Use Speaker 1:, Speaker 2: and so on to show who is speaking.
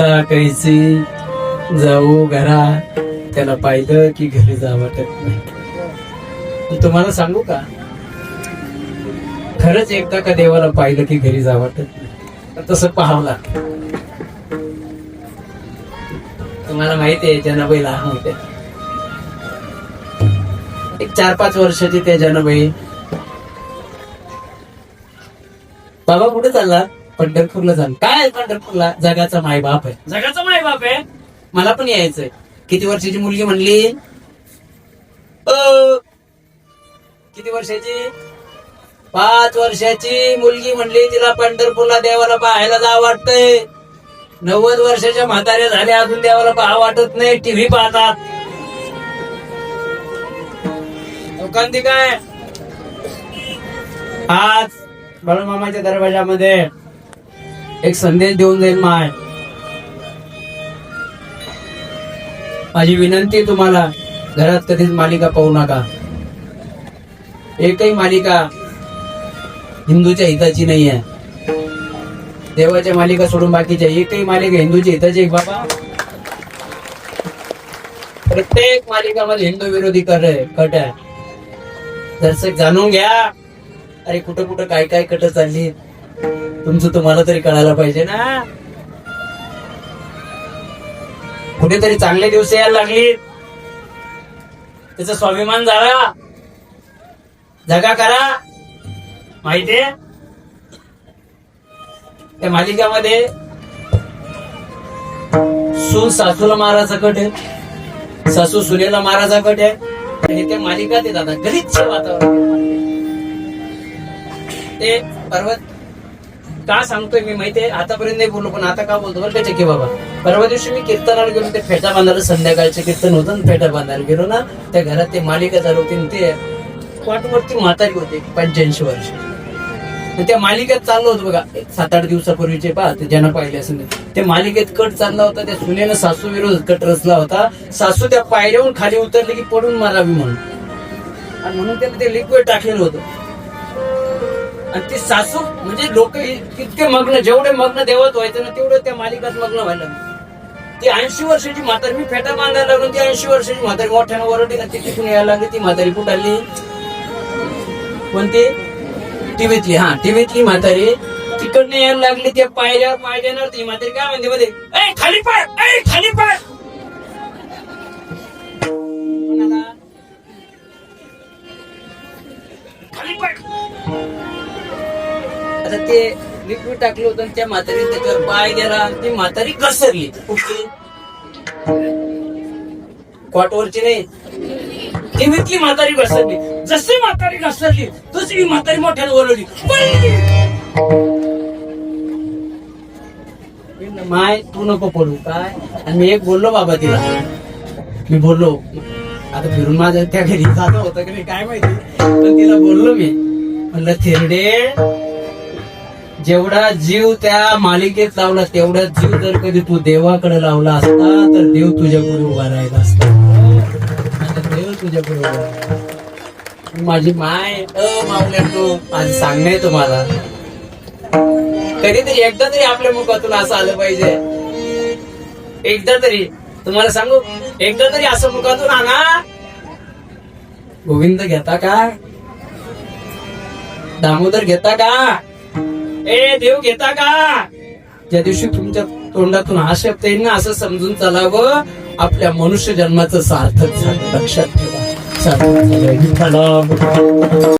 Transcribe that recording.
Speaker 1: कैसी जाऊ घरा. त्याला पाहिलं की घरी जा वाटत नाही. तुम्हाला सांगू का? खरंच एकदा का देवाला पाहिलं की घरी जा वाटत नाही. तसं पाहावं लागत. तुम्हाला माहिती आहे जनाबाई लहान होते एक चार पाच वर्षाची त्या जनाबाई. बाबा कुठे चालला? पंढरपूरला जाण. काय पंढरपूरला? जगाचा मायबाप आहे. जगाचा मायबाप आहे? मला पण यायचंय. किती वर्षाची मुलगी म्हणली? अ, किती वर्षाची? पाच वर्षाची मुलगी म्हणली तिला पंढरपूरला देवाला पाहायला जा वाटतंय. नव्वद वर्षाच्या म्हाताऱ्या झाल्या अजून देवाला पाहा वाटत नाही. टीव्ही पाहतात. लोकांनी काय? आज बाळूमामाच्या दरवाजामध्ये एक संदेश देऊन जाईल माय. माझी विनंती तुम्हाला घरात कधीच मालिका पाहू नका. एकही मालिका हिंदूच्या हिताची नाही आहे देवाच्या मालिका सोडून बाकीच्या एकही मालिका हिंदूच्या हिताची आहे बाबा. प्रत्येक मालिकामध्ये हिंदू विरोधी कर कट आहे. दर्शक जाणून घ्या. अरे कुठं कुठं काय काय कट चालली? तुमचं तुम्हाला तरी कळायला पाहिजे ना. कुठेतरी चांगले दिवस यायला लागले. त्याचा स्वाभिमान जागा जगा करा. माहितीये त्या मालिकामध्ये सून सासूला मारायचा कट आहे. सासू सुनेला मारायचा कट आहे. आणि त्या मालिकात येतात गलिच्छ वातावरण. ते पर्वत का सांगतोय मी माहितीये आतापर्यंत नाही बोललो पण आता का बोलतो बरं का बाबा? परवा दिवशी मी कीर्तनाला गेलो ते फेटा बांधायला संध्याकाळचे कीर्तन होतं ना फेटा बांधायला गेलो ना त्या घरात ते मालिका चालू होती ते वाटवरती म्हातारी होते पंच्याऐंशी वर्ष. त्या मालिकेत चाललो होतो बघा सात आठ दिवसापूर्वीचे पहा ते ज्यांना पाहिले असेल ते. मालिकेत कट चालला होता त्या सुनेनं सासू विरोध कट रचला होता. सासू त्या पायऱ्याहून खाली उतरली की पडून मारावी म्हणून. आणि म्हणून त्याने ते लिक्विड टाकलेलं होतं. आणि ती सासू म्हणजे लोक इतके मग्न जेवढे मग्न देवत व्हायचं ना तेवढं त्या मालिकात मग्न व्हायला ती ऐंशी वर्षाची म्हातारी मी फेटा बांधायला लागलो ती ऐंशी वर्षाची म्हातारी मोठ्यानं ओरडली का ती तिथून यायला लागली ती म्हातारी कुठाली आली कोणती? टीव्हीतली हा टीव्हीतली म्हातारी. तिकडनं यायला लागली त्या पायऱ्यावर पाय देणार ती म्हातारी काय म्हणते मध्ये खाली पाय खाली पाय ते लिक्विड टाकलं होतं आणि त्या म्हातारी त्याच्यावर पाय गेला आणि ती म्हातारी घसरली. कॉटवरची नाही. ती विकली म्हातारी घसरली. जशी म्हातारी घसरली तशी ही म्हातारी मोठ्याने ओरडली. माय तू नको पडू काय? आणि मी एक बोललो बाबा तिला. मी बोललो आता फिरून माझ्या त्या घरी जात होतं की नाही काय माहिती? पण तिला बोललो मी. म्हणलं थिरडे जेवढा जीव त्या मालिकेत लावला तेवढा जीव जर कधी तू देवाकडे लावला असता तर देव तुझ्याकडे उभा राहिला असता. देव तुझ्याकडे उभा माझी माय मावल्या तू आज सांगणे तुम्हाला. कधीतरी एकदा तरी आपल्या मुखातून असं आलं पाहिजे. एकदा तरी तुम्हाला सांगू एकदा तरी असं मुखातून आणा. गोविंद घेता का? दामोदर घेता का? ए देव घेता का? ज्या दिवशी तुमच्या तोंडातून हा शब्द येईल ना असं समजून चालावं. आपल्या मनुष्य जन्माचं सार्थक झालं. लक्षात ठेवा.